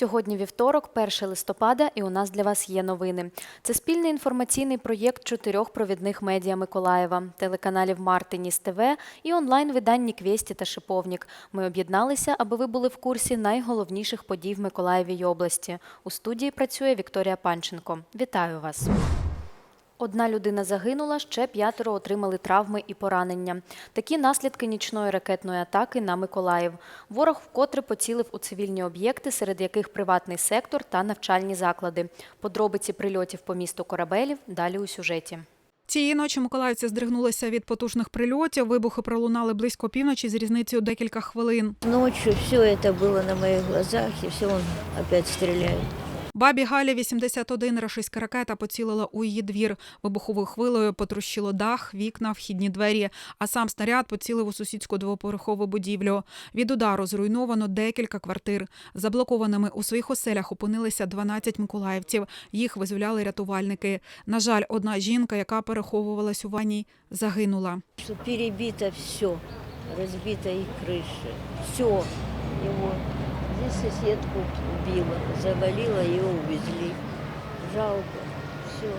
Сьогодні вівторок, 1 листопада, і у нас для вас є новини. Це спільний інформаційний проєкт чотирьох провідних медіа Миколаєва, телеканалів Мартиніс ТВ і онлайн-виданні Квєсті та Шиповнік. Ми об'єдналися, аби ви були в курсі найголовніших подій в Миколаєві й області. У студії працює Вікторія Панченко. Вітаю вас! Одна людина загинула, ще п'ятеро отримали травми і поранення. Такі наслідки нічної ракетної атаки на Миколаїв. Ворог вкотре поцілив у цивільні об'єкти, серед яких приватний сектор та навчальні заклади. Подробиці прильотів по місту Корабелів далі у сюжеті. Цієї ночі миколаївці здригнулися від потужних прильотів. Вибухи пролунали близько півночі з різницею декілька хвилин. Ночью все это было на моих глазах, и все он опять стреляет. Бабі Галі 81 рашистська ракета поцілила у її двір. Вибуховою хвилею потрощило дах, вікна, вхідні двері. А сам снаряд поцілив у сусідську двоповерхову будівлю. Від удару зруйновано декілька квартир. Заблокованими у своїх оселях опинилися 12 миколаївців. Їх визволяли рятувальники. На жаль, одна жінка, яка переховувалась у ванній, загинула. Перебито все, разбито и крыша. Все. Его здесь соседку убило, завалило, ее увезли. Жалко. Все.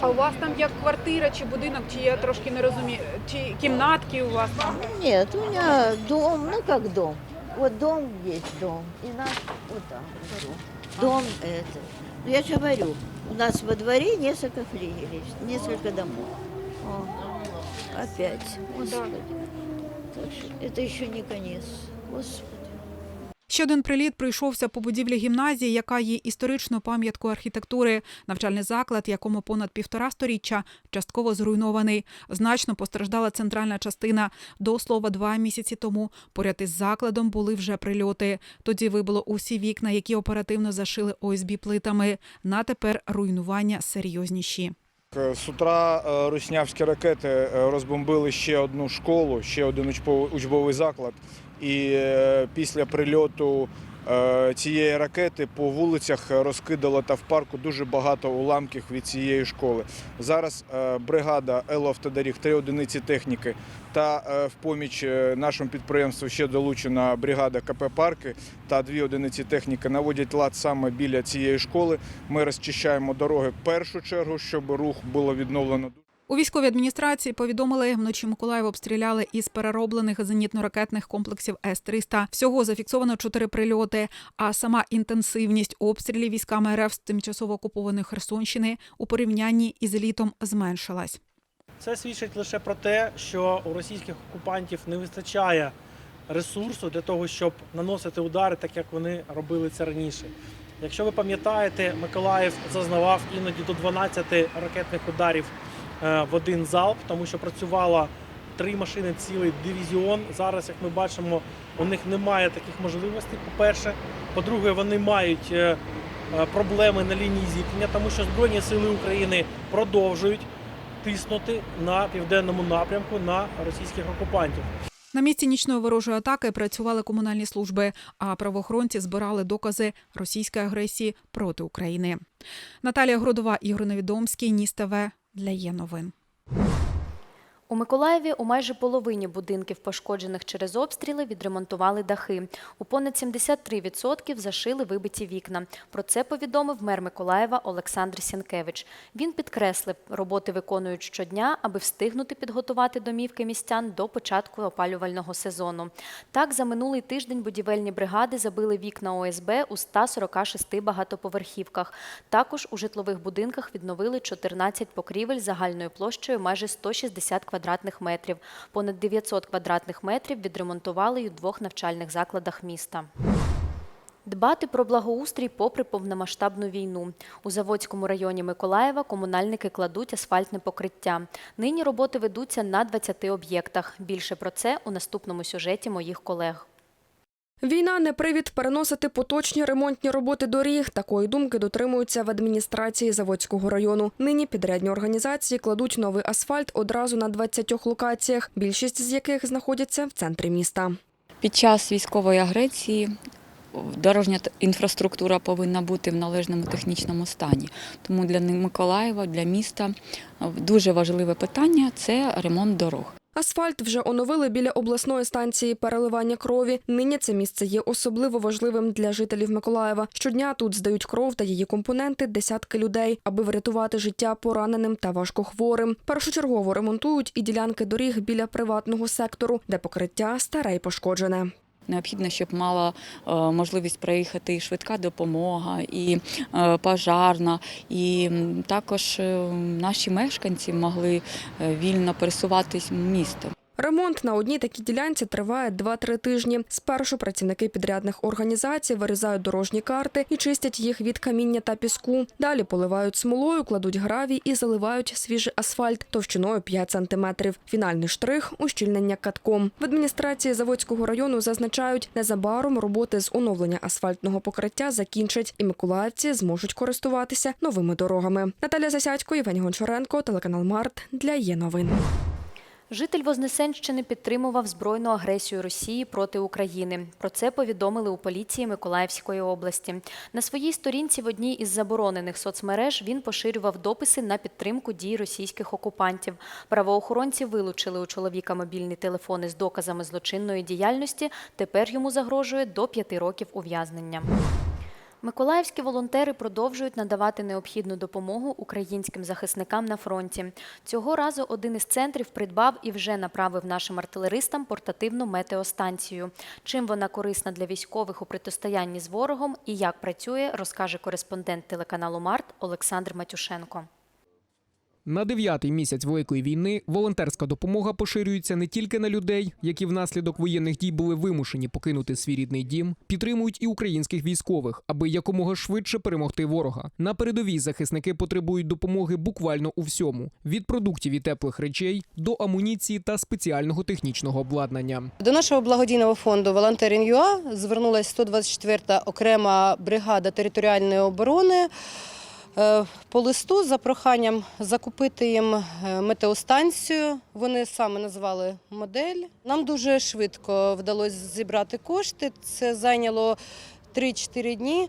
А у вас там як квартира чи будинок, чи я трошки не розумію, чи кімнатки у вас там? Нет, у меня дом, ну как дом. Вот дом есть дом. И наш вот там вот дом. Дом это. Ну, я же говорю, у нас во дворе несколько флигелей, несколько домов. О, опять. Господи. Так что это еще не конец. Господи. Ще один приліт прийшовся по будівлі гімназії, яка є історичною пам'яткою архітектури. Навчальний заклад, якому понад півтора сторіччя, частково зруйнований. Значно постраждала центральна частина. До слова, два місяці тому поряд із закладом були вже прильоти. Тоді вибило усі вікна, які оперативно зашили ОСБ плитами. На тепер руйнування серйозніші. З утра е, руснявські ракети е, розбомбили ще одну школу, ще один учбовий заклад. І е, після прильоту е, цієї ракети по вулицях розкидало та в парку дуже багато уламків від цієї школи. Зараз е, бригада «Елоавтодоріг», три одиниці техніки та в поміч нашому підприємству ще долучена бригада КП «Парки» та дві одиниці техніки наводять лад саме біля цієї школи. Ми розчищаємо дороги в першу чергу, щоб рух було відновлено. У військовій адміністрації повідомили, вночі Миколаїв обстріляли із перероблених зенітно-ракетних комплексів С-300. Всього зафіксовано чотири прильоти, а сама інтенсивність обстрілів військами РФ з тимчасово окупованої Херсонщини у порівнянні із літом зменшилась. Це свідчить лише про те, що у російських окупантів не вистачає ресурсу для того, щоб наносити удари, так як вони робили це раніше. Якщо ви пам'ятаєте, Миколаїв зазнавав іноді до 12 ракетних ударів в один залп, тому що працювало три машини, цілий дивізіон. Зараз, як ми бачимо, у них немає таких можливостей. По-перше, по-друге, вони мають е, е, проблеми на лінії зіткнення, тому що Збройні сили України продовжують тиснути на південному напрямку на російських окупантів. На місці нічної ворожої атаки працювали комунальні служби, а правоохоронці збирали докази російської агресії проти України. Наталія Гродова, Ігор Невідомський, Ніс ТВ для є новин. У Миколаєві у майже половині будинків, пошкоджених через обстріли, відремонтували дахи. У понад 73% зашили вибиті вікна. Про це повідомив мер Миколаєва Олександр Сінкевич. Він підкреслив, роботи виконують щодня, аби встигнути підготувати домівки містян до початку опалювального сезону. Так, за минулий тиждень будівельні бригади забили вікна ОСБ у 146 багатоповерхівках. Також у житлових будинках відновили 14 покрівель загальною площею майже 160 квадратних метрів. Понад 900 квадратних метрів відремонтували у двох навчальних закладах міста. Дбати про благоустрій попри повномасштабну війну. У Заводському районі Миколаєва комунальники кладуть асфальтне покриття. Нині роботи ведуться на 20 об'єктах. Більше про це у наступному сюжеті моїх колег. Війна не привід переносити поточні ремонтні роботи доріг. Такої думки дотримуються в адміністрації Заводського району. Нині підрядні організації кладуть новий асфальт одразу на 20 локаціях, більшість з яких знаходяться в центрі міста. Під час військової агресії дорожня інфраструктура повинна бути в належному технічному стані. Тому для Миколаєва, для міста дуже важливе питання це ремонт дорог. Асфальт вже оновили біля обласної станції переливання крові. Нині це місце є особливо важливим для жителів Миколаєва. Щодня тут здають кров та її компоненти десятки людей, аби врятувати життя пораненим та важкохворим. Першочергово ремонтують і ділянки доріг біля приватного сектору, де покриття старе й пошкоджене. Необхідно, щоб мала е, можливість проїхати і швидка допомога, і е, пожарна, і також е, наші мешканці могли вільно пересуватись містом. Ремонт на одній такій ділянці триває 2-3 тижні. Спершу працівники підрядних організацій вирізають дорожні карти і чистять їх від каміння та піску. Далі поливають смолою, кладуть гравій і заливають свіжий асфальт товщиною 5 сантиметрів. Фінальний штрих ущільнення катком. В адміністрації Заводського району зазначають, незабаром роботи з оновлення асфальтного покриття закінчать, і миколаївці зможуть користуватися новими дорогами. Наталя Засядько, Євгеній Гончаренко, телеканал Март для є новин. Житель Вознесенщини підтримував збройну агресію Росії проти України. Про це повідомили у поліції Миколаївської області. На своїй сторінці в одній із заборонених соцмереж він поширював дописи на підтримку дій російських окупантів. Правоохоронці вилучили у чоловіка мобільний телефон із доказами злочинної діяльності. Тепер йому загрожує до п'яти років ув'язнення. Миколаївські волонтери продовжують надавати необхідну допомогу українським захисникам на фронті. Цього разу один із центрів придбав і вже направив нашим артилеристам портативну метеостанцію. Чим вона корисна для військових у протистоянні з ворогом і як працює, розкаже кореспондент телеканалу Март Олександр Матюшенко. На дев'ятий місяць великої війни волонтерська допомога поширюється не тільки на людей, які внаслідок воєнних дій були вимушені покинути свій рідний дім, підтримують і українських військових, аби якомога швидше перемогти ворога. На передовій захисники потребують допомоги буквально у всьому: від продуктів і теплих речей до амуніції та спеціального технічного обладнання. До нашого благодійного фонду «Волонтерин.ЮА» звернулася 124-та окрема бригада територіальної оборони по листу за проханням закупити їм е, метеостанцію. Вони саме назвали модель. Нам дуже швидко вдалося зібрати кошти. Це зайняло 3-4 дні.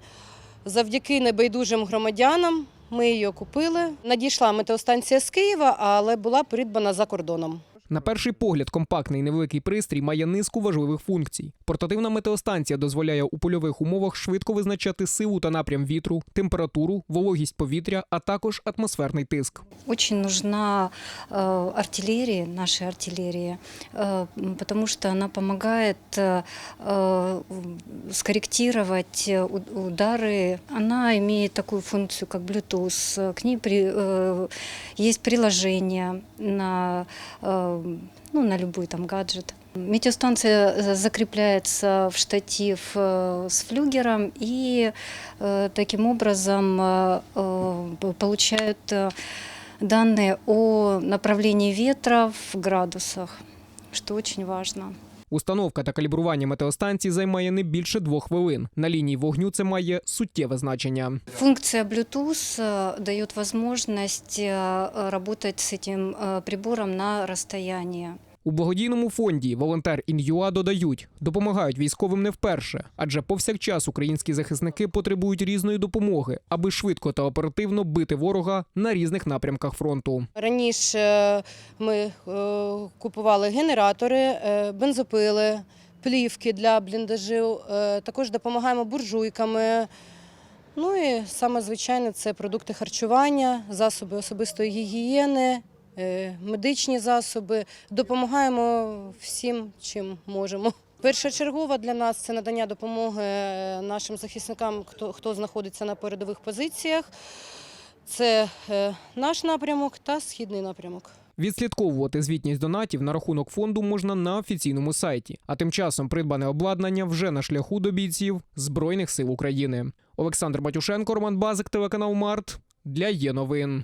Завдяки небайдужим громадянам ми її купили. Надійшла метеостанція з Києва, але була придбана за кордоном. На перший погляд, компактний невеликий пристрій має низку важливих функцій. Портативна метеостанція дозволяє у польових умовах швидко визначати силу та напрям вітру, температуру, вологість повітря, а також атмосферний тиск. Очень нужна э, артиллерия, наша артиллерия, э, м, потому что она помогает э, э, скорректировать э, у- удары. Она имеет такую функцию, как Bluetooth. К ней при, э, есть приложение на, э, ну, на любой там гаджет. Метеостанция э, закрепляется в штатив э, с флюгером и э, таким образом э, э, получают э, данные о направлении ветра в градусах, что очень важно. Установка та калібрування метеостанції займає не більше двох хвилин. На лінії вогню це має суттєве значення. Функция Bluetooth э, дает возможность э, работать с этим э, прибором на расстоянии. У благодійному фонді Волонтер Ін'юа додають, допомагають військовим не вперше, адже повсякчас українські захисники потребують різної допомоги, аби швидко та оперативно бити ворога на різних напрямках фронту. Раніше е, ми е, купували генератори, е, бензопили, плівки для бліндажів, також допомагаємо буржуйками. Ну і саме звичайне це продукти харчування, засоби особистої гігієни, медичні засоби. Допомагаємо всім, чим можемо. Першочергово для нас це надання допомоги е, нашим захисникам, хто, хто знаходиться на передових позиціях. Це е, наш напрямок та східний напрямок. Відслідковувати звітність донатів на рахунок фонду можна на офіційному сайті. А тим часом придбане обладнання вже на шляху до бійців Збройних сил України. Олександр Батюшенко, Роман Базик, телеканал Март для є новин.